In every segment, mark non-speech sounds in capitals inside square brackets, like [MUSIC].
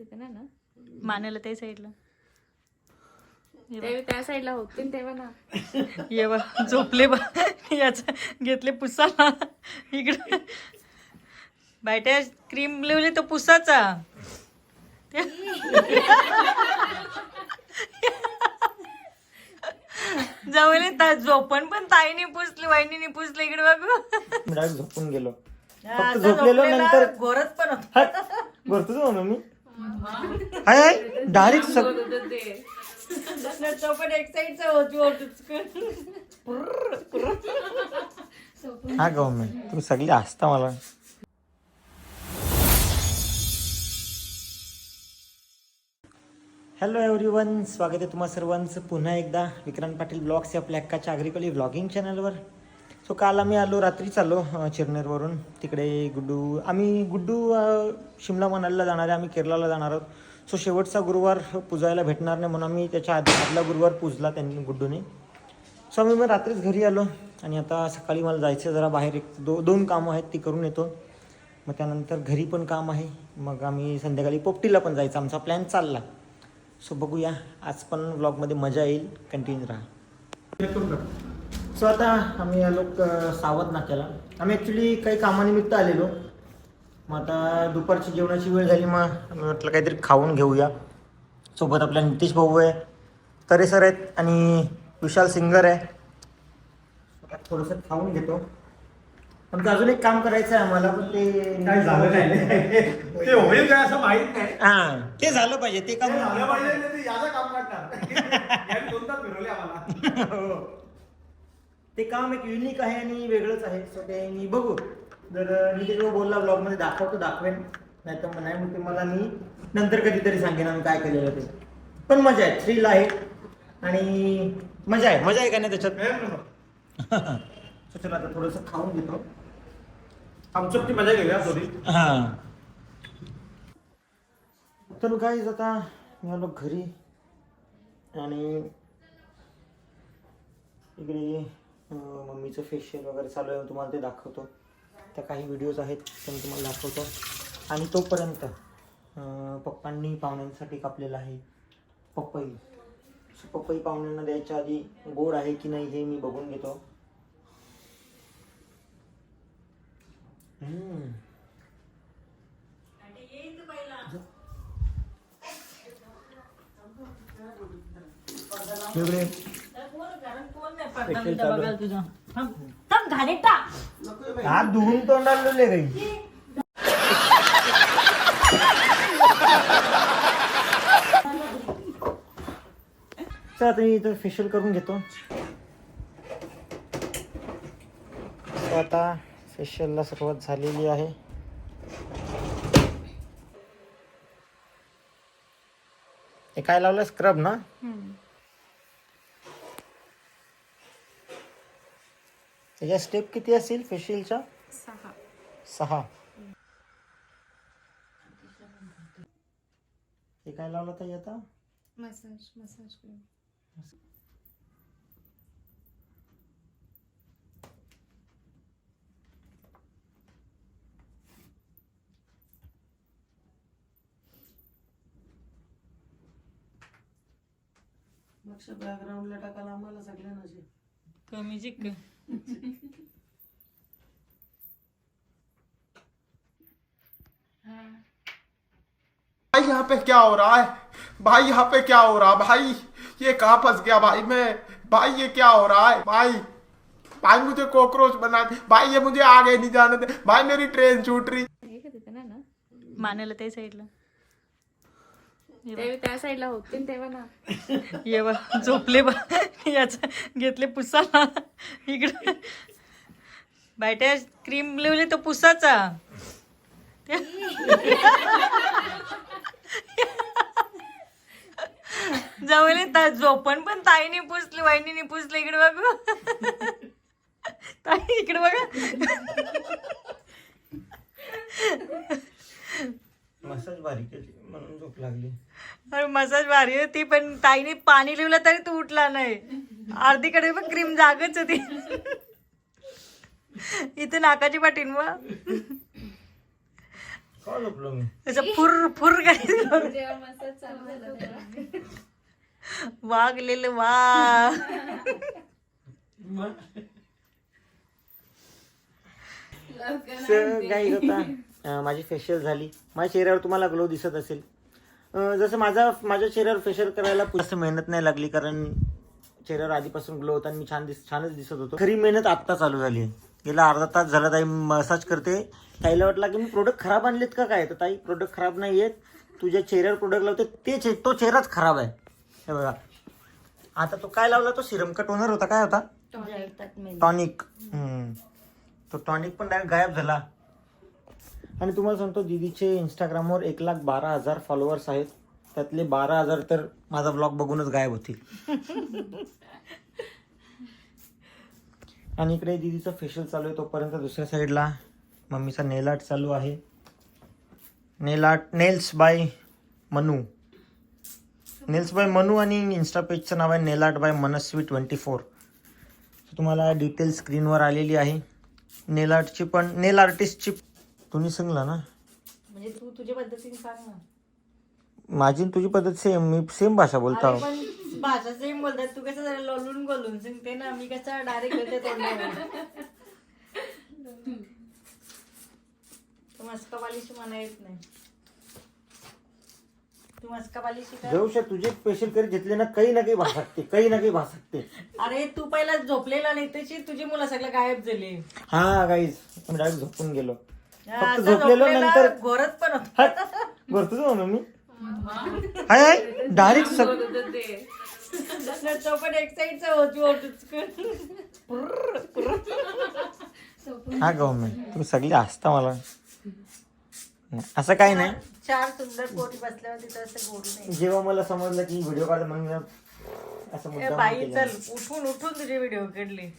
तिथे ना ना? मानेला त्या साईडला. ते त्या साईडला होते ना तेव्हा ना. ये बा झोपले बा. याच घेतले पुसाला. इकडे. बायट्या क्रीम लिवली तर पुसाचा. जवळ ता झोपण पण ताईने पुसली वाहिनीने पुसली इकडे बघू. मी डायरेक्ट झोपून गेलो. झोपलेलो नंतर घोरच पण होता. भरतो म्हणून मी. हाय हाय. डायरेक्ट तो पण एक साईडचा होती होतच हा गव्हर्नमेंट तुम्ही सगळी हसता मला. हॅलो एव्हरीवन स्वागत आहे तुम्हा सर्वांचं पुन्हा एकदा. विक्रांत पाटील ब्लॉग्स या आपल्या हक्काच्या अग्रिकली व्लॉगिंग चॅनलवर सो काल आम्ही आलो रात्रीच आलो चिरनेरवरून. तिकडे गुड्डू आम्ही गुड्डू शिमला मनालीला जाणार आहे आम्ही केरळला जाणार आहोत. सो शेवटचा गुरुवार पुजायला भेटणार नाही म्हणून आम्ही त्याच्या आधी आदला गुरुवार पूजला त्यांनी गुड्डूने. सो आम्ही मग रात्रीच घरी आलो आणि आता सकाळी मला जायचं जरा बाहेर एक दो दोन कामं आहेत ती करून येतो. मग त्यानंतर घरी पण काम आहे. मग आम्ही संध्याकाळी पोपटीला पण जायचं आमचा प्लॅन चालला. सो बघूया. आज पण ब्लॉगमध्ये मजा येईल. कंटिन्यू राहा. सो आता आम्ही आलो क- सावध नाक्याला आम्ही ॲक्च्युली काही कामानिमित्त आलेलो. मग आता दुपारची जेवणाची वेळ झाली मग आम्ही म्हटलं काहीतरी खाऊन घेऊया. सोबत आपल्या नितीश भाऊ आहे तरे सर आहेत आणि विशाल सिंगर आहे. थोडंसं खाऊन घेतो. पण अजून एक काम करायचं आहे आम्हाला. पण ते काय झालं नाही. ते होईल काय असं माहीत नाही. हां ते झालं पाहिजे ते काम झालं पाहिजे याचं काम [LAUGHS] फिरवले आम्हाला. हो. ते काम एक युनिक आहे आणि वेगळंच आहे. सो ते मी बघू. जर नितीश भाऊ बोलला ब्लॉगमध्ये दाखवतो दाखवेन. नाही तर नाही मग ते मला मी नंतर कधीतरी सांगेन आम्ही काय केलेलं ते. पण मजा आहे. थ्रिल आहे. आणि मजा आहे. मजा आहे का नाही त्याच्यात? [LAUGHS] चला आता थोडंसं खाऊन घेतो. आमचं ती मजा घेऊया थोडी. हां. तर गाईज आता मी आलो घरी. आणि इकडे मम्मीचं फेशियल वगैरे चालू आहे तुम्हाला ते दाखवतो. त्या काही व्हिडिओज आहेत ते मी तुम्हाला दाखवतो. आणि तोपर्यंत पप्पांनी पाहुण्यांसाठी कापलेला आहे पपई. So, पपई पाहुण्यांना द्यायच्या आधी गोड आहे की नाही हे मी बघून घेतो. इकडे हात धुवून तोंडाला काही तर आता मी इथं फेशियल करून घेतो. तर आता फेशियलला सुरुवात झालेली आहे. हे काय लावलं स्क्रब ना? त्याच्या स्टेप किती असतील फेशियलच्या सहा. सहा. हे काय लावलं ताई आता? मसाज मसाज क्रीम लक्ष बॅकग्राऊंडला टाकायला आम्हाला सगळ्यांना. कमी जिक [LAUGHS] भाई, यहाँ पे क्या हो रहा है? भाई, यहाँ पे क्या हो रहा? भाई, ये कहाँ फंस गया भाई मैं? भाई, ये क्या हो रहा है? भाई भाई, मुझे कॉकरोच बना भाई, ये मुझे आगे नहीं जाने दे। भाई, मेरी ट्रेन छूट रही। ना ना मानेला त्या साईडला ते त्या साईडला होते ना तेव्हा ना. ये बा झोपले बा याच घेतले पुसाला. इकडे. बायट्या क्रीम लिवली तर पुसाचा. जवळ ता झोपण पण ताईने पुसली वाहिनीने पुसली. इकडे बघू. ताई इकडे बघा. मसाज भारी केली म्हणून झोप लागली. अरे मसाज भारी होती पण ताईने पाणी लिवलं तरी तू उठला नाही. अर्धीकडे पण क्रीम जागच होती. इथे नाकाची पाटीन मग. झोपलो मी? फुर फुर काय जेव्हा मसाज चालू झाला तेव्हा. वागलेलं वा गाई होता. माझी फेशियल झाली. माझ्या चेहऱ्यावर तुम्हाला ग्लो दिसत असेल. जसं माझा माझ्या चेहऱ्यावर फेशियल करायला जास्त मेहनत नाही लागली कारण चेहऱ्यावर आधीपासून ग्लो होता आणि मी छान दिस छानच दिसत होतो. खरी मेहनत आत्ता चालू झाली आहे. गेला अर्धा तास झाला ताई मसाज करते. ताईला वाटलं की मी प्रोडक्ट खराब आणलेत का काय? तर ताई प्रोडक्ट खराब नाही आहेत. तुझ्या चेहऱ्यावर प्रोडक्ट लावते ते चे तो चेहराच खराब आहे. हे बघा. आता तो काय लावला? तो सिरम का टोनर होता काय होता? टॉनिक तो टॉनिक पण डायरेक्ट गायब झाला. आणि तुम्हाला सांगतो दीदीचे इंस्टाग्रामवर एक लाख बारा हजार फॉलोअर्स आहेत. त्यातले बारा हजार तर माझा ब्लॉग बघूनच गायब होतील. आणि इकडे दीदीचं फेशियल चालू आहे तोपर्यंत दुसऱ्या साईडला मम्मीचा नेल आर्ट चालू आहे. Nail art nails by Manu. Nails by Manu आणि इन्स्टा पेजचं नाव आहे nail art by Manasvi twenty four तुम्हाला डिटेल स्क्रीनवर आलेली आहे. नेल आर्टची पण नेल आर्टिस्टची तुम्ही सांगला ना? म्हणजे तू तुझ्या पद्धतीने सांग ना. माझी आणि तुझी पद्धत सेम मी सेम भाषा बोलतो. अरे पण भाषा सेम बोलतात. तू कसं जरा लोलून गोलून सांगते ना? मी कसं डायरेक्ट होते तोंडावर तू मस्का म्हणा येत नाही. तू मस्का पालिशी कर. जाऊ शक तुझे स्पेशल करी घेतले ना काही ना काही भासकते काही ना काही भासकते अरे तू पहिला झोपलेला नाही तशी तुझी मुलं सगळं गायब झाली. हा गाईज मी डायरेक्ट झोपून गेलो. फक्त झोपलेलो नंतर घोरत पण होता. भरतो तुझं मम्मी हाय हाय डायरेक्ट सग तो पण एक साईडचा होती हा गं मम्मी तुम्ही सगळी हसता मला. असं काही नाही. चार सुंदर पोरी बसल्यावर तिथं असं जेव्हा मला समजलं की व्हिडिओ काढ मग मी असं बाई. चल उठून उठून तुझे व्हिडिओ काढले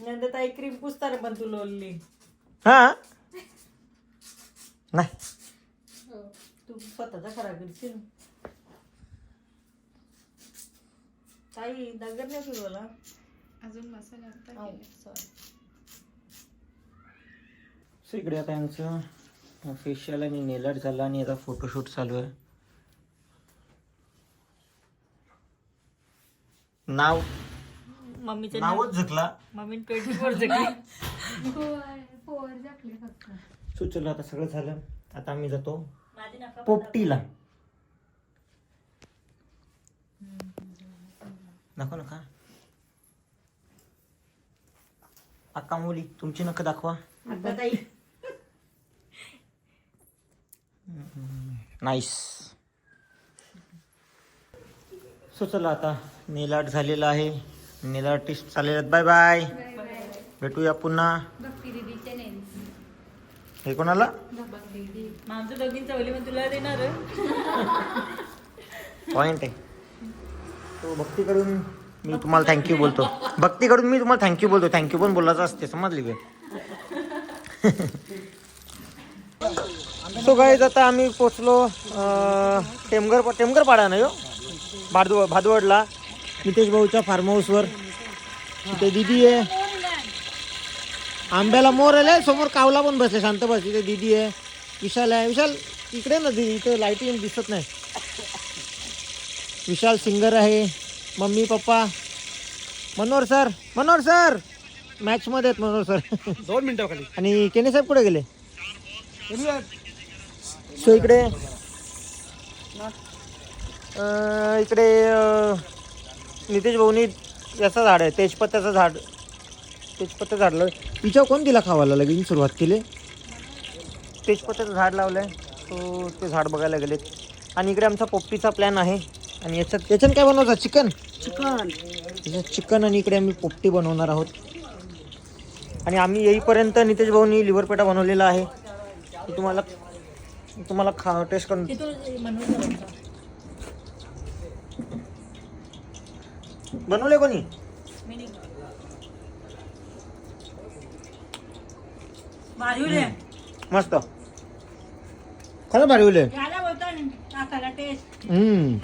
हं? नंतर ताई क्रीम पुसताना पण तू लोलली हा? नाही. तू स्वतःचा खरा करशील. ताई दगड नाही फिरवला अजून मसाला आता हो, केला. सो इकडे आता यांचं फेशियल आणि नेलर झालं आणि आता फोटोशूट चालू आहे. नाव मम्मीचं नावच झकला मम्मी ट्वेंटी फोर जगली. पोवर पोवर झाकले फक्त आता सगळं झालं. आता आम्ही जातो माझी नका पोपटीला. नको नका. अक्का मुली तुमची नका दाखवा. आता ताई. नाईस सो चला आता. नेल आर्ट झालेलं आहे. नेल आर्टिस्ट चाललेले आहेत. Bye bye. भेटूया पुन्हा. भक्ती हे कोणाला? आमचं दोघींचं ओली पण तुला देणार. पॉइंट आहे. तो भक्तीकडून मी तुम्हाला थँक्यू बोलतो. भक्तीकडून मी तुम्हाला थँक्यू बोलतो. थँक्यू पण बोलायचं असते. समजली का? सो गाईज आता आम्ही पोचलो टेमगर टेमगर पाडा नाही हो भादव भादवडला. नितेश भाऊच्या फार्म हाऊसवर तिथे दिदी आहे. आंब्याला मोर आले समोर कावला पण बसले शांत बस. तिथे दिदी आहे विशाल आहे. विशाल इकडे ना दिदी इथे लाईटिंग दिसत नाही. विशाल सिंगर आहे mummy papa. Manohar sir Manohar sir match मध्ये आहेत मनोहर सर दोन मिनिटं खाली. आणि केने साहेब कुठे गेले? सो इकडे इकडे नितेश भाऊनी याचं झाड आहे तेजपत्त्याचं झाड. तेजपत्त्याचं झाड लावलं तिच्यावर कोण तिला खावायला लगेच सुरुवात केली? तेजपत्त्याचं झाड लावलं आहे सो ते झाड बघायला गेलेत. आणि इकडे आमचा पोपटीचा प्लॅन आहे. आणि याच्यात याच्यात काय बनवतात चिकन? चिकन. याच्यात चिकन आणि इकडे आम्ही पोपटी बनवणार आहोत. आणि आम्ही येईपर्यंत नितेश भाऊनी लिव्हर पेटा बनवलेला आहे. ते तुम्हाला तुम्हाला खा टेस्ट करून बनवले कोणी? भारी उले मस्त. खरं भारी उले याला बोलतो नाकाला टेस्ट हम्म.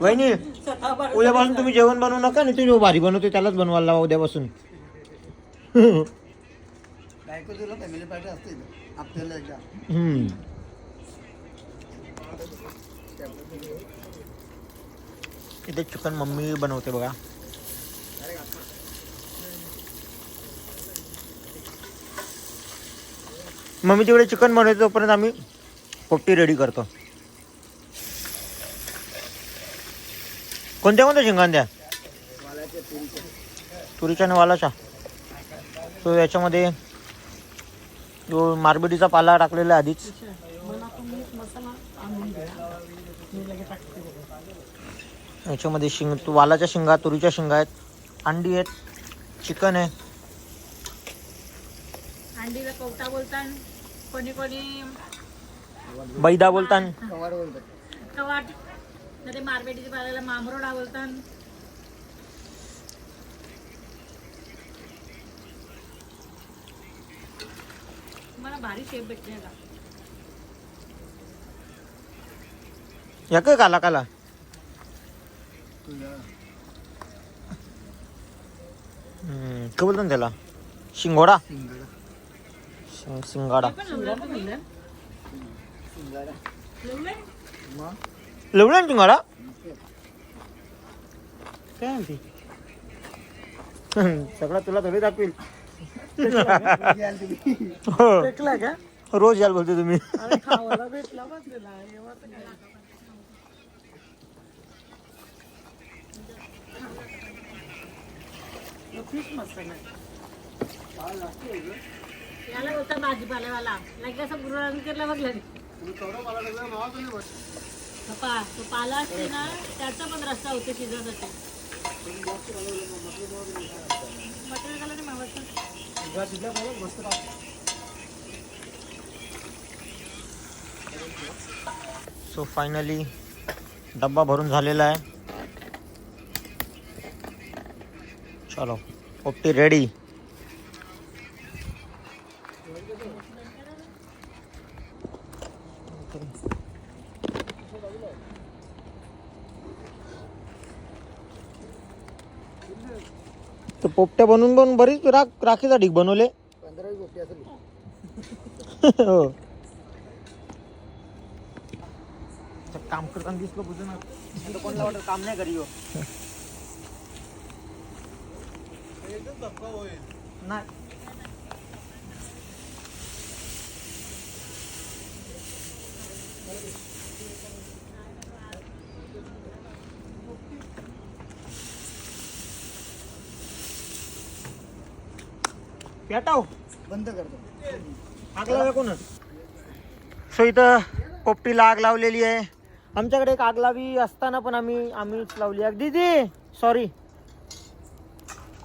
वहिनी स्वतः बरं उद्यापासून तुम्ही जेवण बनवू नका आणि तुम्ही भारी बनवते त्यालाच बनवायला लावा उद्यापासून. बायको तुला फॅमिली पार्टी असते आपल्याला एकदा. हम्म. इथे चिकन मम्मी बनवते बघा. मम्मी तिकडे चिकन बनवते तोपर्यंत आम्ही पोपटी रेडी करतो. कोणत्या कोणत्या शिंगांद्या? तुरीच्या आणि वालाच्या. तो याच्यामध्ये जो मारबडीचा पाला टाकलेला आहे आधीच मला तुम्ही मसाला आणून द्या मी लगेच टाकते बघा. याच्यामध्ये शिंग तू वालाच्या शिंगा तुरीच्या शिंगा आहेत. अंडी आहेत. चिकन आहे. अंडीला कवटा बोलतात कोणी कोणी बैदा बोलतान. बोलतात. कवाट नाही ते मारबेटीच्या पाल्याला मामरोडा बोलतात मला भारी शेप भेटले का या काय काला काला? हम्म, काय बोलतात त्याला शिंगोडा? शिंग- शिंगाडा. लवलं लवलं शिंगाडा? काय म्हणते? सगळा तुला थोडी दाखवील [LAUGHS] हो. रोज याल बोलते तुम्ही अरे खावायला भेटला बस त्याला एवढा तर गेला. तो फिश मसाला आहे. याला बोलतात भाजीपाल्यावाला. लगे असं गुरुवार केला बघ लगे पा तो पाला असते ना त्याचा पण रस्ता होतो शिजवण्यासाठी मटेरियल घाला नाही मावाचं सो फायनली डब्बा भरून झालेला आहे. चलो. पोपटी रेडी. तर पोपट्या बनवून बनवून बरीच राख राखीचा ढीक बनवले. हो. काम करताना दिसलो बुजून. आता वाटत काम नाही करी हो नाही. पेटाव. बंद करतो आग कोणच सो इथं पोपटीला आग लावलेली आहे. आमच्याकडे एक आग लावी असताना पण आम्ही आम्हीच लावली आग दीदी सॉरी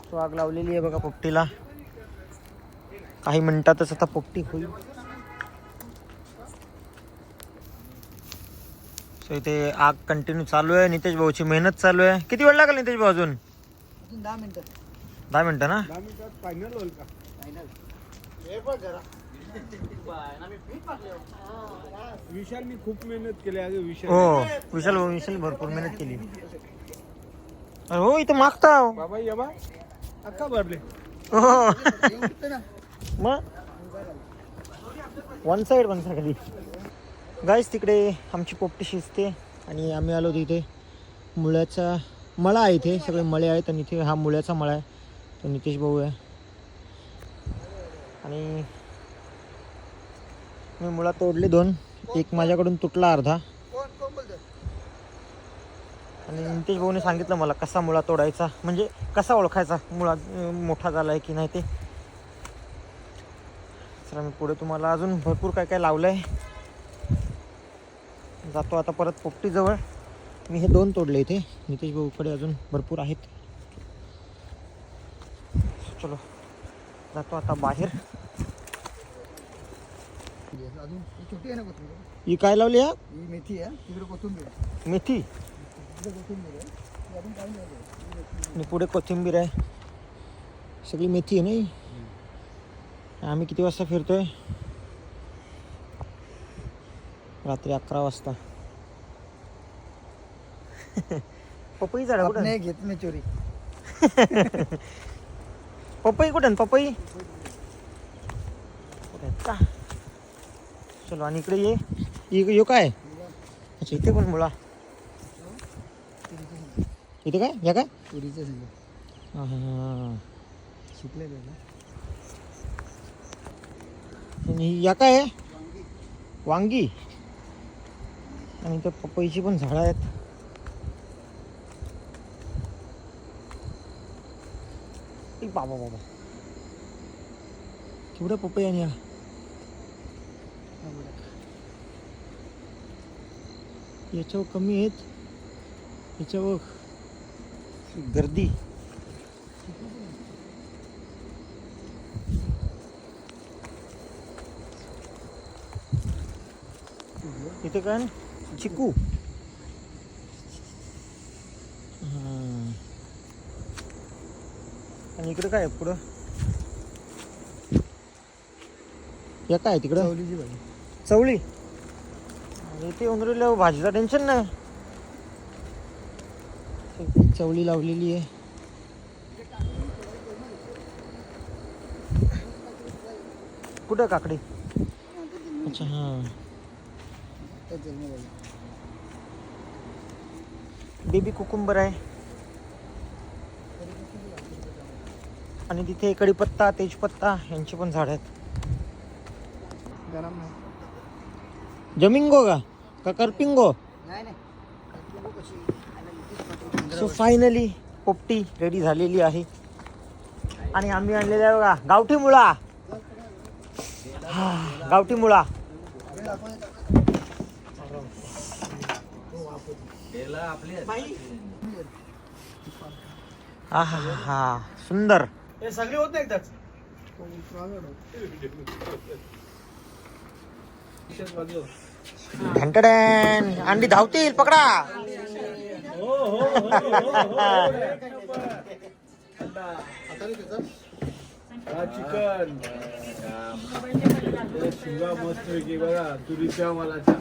सो आग लावलेली आहे बघा पोपटीला. काही मिनिटातच आता पोपटी होईल. सो इथे आग कंटिन्यू चालू आहे. नितेश भाऊची मेहनत चालू आहे. किती वेळ लागेल नितेश भाऊ अजून? दहा मिनिटं. दहा मिनिटं ना? फायनल हे विशाल मी खूप मेहनत केली आहे. विशाल. हो विशाल भाऊ विशाल भरपूर मेहनत केली. अरे हो इथं मागता. बाबा ये बा. अक्का भरले. हो. मग? One side one side guys तिकडे आमची पोपटी शिजते आणि आम्ही आलो तिथे. मुळ्याचा मळा आहे इथे सगळे मळे आहेत आणि इथे हा मुळ्याचा मळा आहे. तो नितेश भाऊ आहे. आणि मी मुळा तोडले दोन. एक माझ्याकडून तुटला अर्धा. आणि नितेश भाऊने सांगितलं मला कसा मुळा तोडायचा म्हणजे कसा ओळखायचा मुळा मोठा झाला आहे की नाही ते. तर मी पुढे तुम्हाला अजून भरपूर काय काय लावलं आहे जातो आता परत पोपटीजवळ. मी हे दोन तोडले इथे. नितेश भाऊकडे अजून भरपूर आहेत. चलो जातो आता बाहेर. अजून ही ही काय लावली ही मेथी. मेथी? आणि पुढे कोथिंबीर आहे. सगळी मेथी आहे नाही आम्ही किती वाजता फिरतोय? रात्री अकरा वाजता. पपई झाड कुठं? नाही घेत मी चोरी. [LAUGHS] पपई कुठे? पपई? का? चलो आणि इकडे ये. यो काय? अच्छा इथे पण मुळा? इथे काय? या काय? हा, हा. आणि या काय वांगी. आणि त्या पपईची पण झाडं आहेत. बाबा बाबा. केवढ्या पपई आणि या याच्यावर कमी आहेत. याच्यावर गर्दी. इथे काय ना चिकू. आणि इकडे काय आहे पुढं? या काय तिकडं? चवळी आणि इथे उंदरीला भाजीचं टेन्शन नाही. चवळी लावलेली आहे. कुठं काकडी? अच्छा हां. बेबी कुकुंबर आहे. आणि तिथे कडीपत्ता तेजपत्ता यांची पण झाड आहेत. जमिंगो का? करपिंगो? नाही. सो फायनली पोपटी रेडी झालेली आहे. आणि आम्ही आणलेले आहे बघा गावठी मुळा. हा, गावठी मुळा. हा हा हा, हा सुंदर सगळे होत एकदाच ढंटडॅन अंडी धावतील पकडा. चिकन. शिवा मस्त पैकी बघा तुरीच्या मालाच्या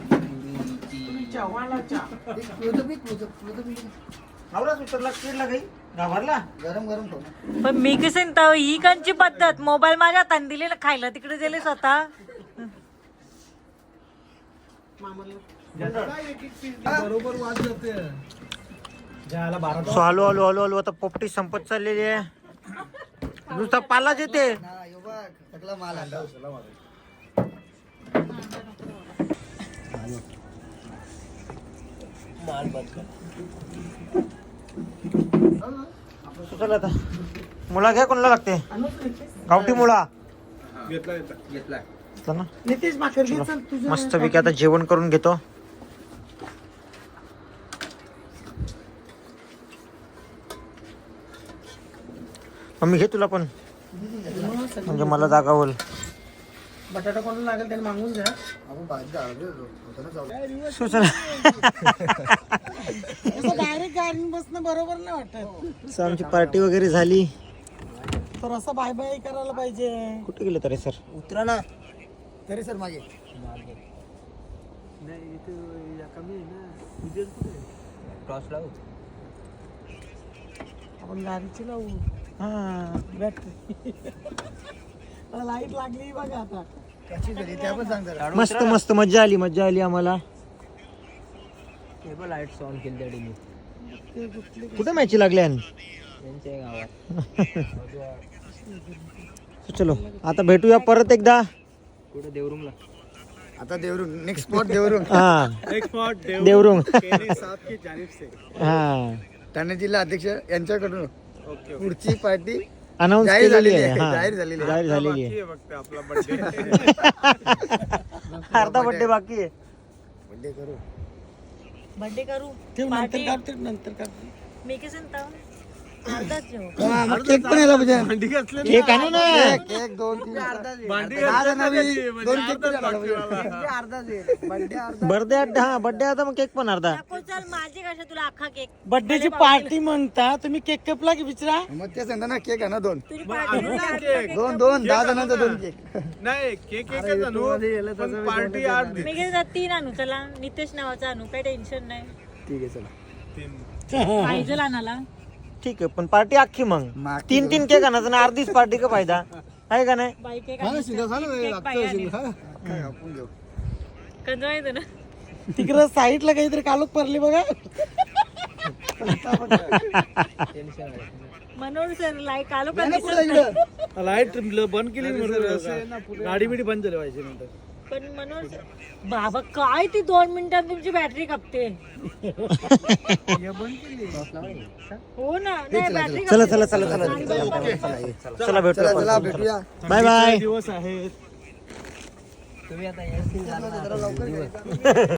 पण मी कसे तर ही कांची पद्धत. मोबाईल माझ्या हाताने दिले ना खायला तिकडे दिले स्वतः. बरोबर वाद जाते सो हळू हळू हळू हळू आता पोपटी संपत चाललेली आहे. नुसता पालाच येते चला आता. मुळा घ्या कोणाला लागते? गावठी मुळा. घेतला ना. मस्त पैकी आता जेवण करून घेतो. मम्मी घे तुला पण. म्हणजे मला जागा होईल. बटाटा कोणाला लागेल त्याने मागून घ्या. सो चला असं डायरेक्ट गाडीन बसणं बरोबर नाही वाटत. सो आमची पार्टी वगैरे झाली. तर असं बाय बाय करायला पाहिजे. कुठे गेले तरी सर? उतरा ना. तरी सर मागे. आपण गाडीची लावू. हा बॅटरी लाइट लागली बघा आता. मस्त मस्त मजा आली मजा आली आम्हाला. लाईट्स ऑन केली त्या डेली कुठे मॅची लागल्या? त्यांच्या गावात. So चलो आता भेटूया परत एकदा. कुठं? देवरूमला आता देवरून नेक्स्ट स्पॉट देवरून हा. एक स्पॉट देवरुंग. सात की जानिब से. हा. ठाणे जिल्हा अध्यक्ष यांच्याकडून. पुढची पार्टी अनाऊन्स जाहीर केलेली झालेली आहे आहे, हा. जाहीर झालेली आहे. जाहीर झालेली आहे. फक्त आपला बर्थडे [LAUGHS] अर्धा बड्डे बाकी आहे. बर्थडे करू. बर्थडे करू. ठेव नंतर पार्टी करते नंतर करते मी कसे अर्धाच जेव हा, मग केक पण यायला पाहिजे केक आणू ना. केक एक दोन तीन. दहा जणांनी दोन केक पाहिजे. बर्थडे हा बर्थडे आता मग केक पण अर्धा. नको चल माझी कशा तुला अख्खा केक? बर्थडेची पार्टी म्हणता तुम्ही केक कपला की विचारा? मग ते सांगता ना केक आणा दोन. तुझी पार्टी दोन दोन दहा जणांचा दोन केक. नाही केक एकच आणू. पण पार्टी आठ दे. मी घेऊन तीन आणू चला. नितेश नावाचा आणू काही टेन्शन नाही. ठीक आहे चला. तीन. पाहिजे आणाला ठीक आहे पण पार्टी अख्खी मग. तीन तीन केक आणायचं ना अर्धीच पार्टी का फायदा? आहे का नाही? बाईक एक ना. तिकडं साईडला काहीतरी कालोख पडली बघा. मनोज सर लाईक आलो का दिसत नाही. लाइट बंद केली गाडी बिडी बंद झाली पाहिजे नंतर. पण मनोज बाबा काय ती दोन मिनिटात तुमची बॅटरी कापते? हो ना. नाही बॅटरी चला. चला चला चला चला चला भेटूया बाय बाय. दिवस आहेत? तुम्ही आता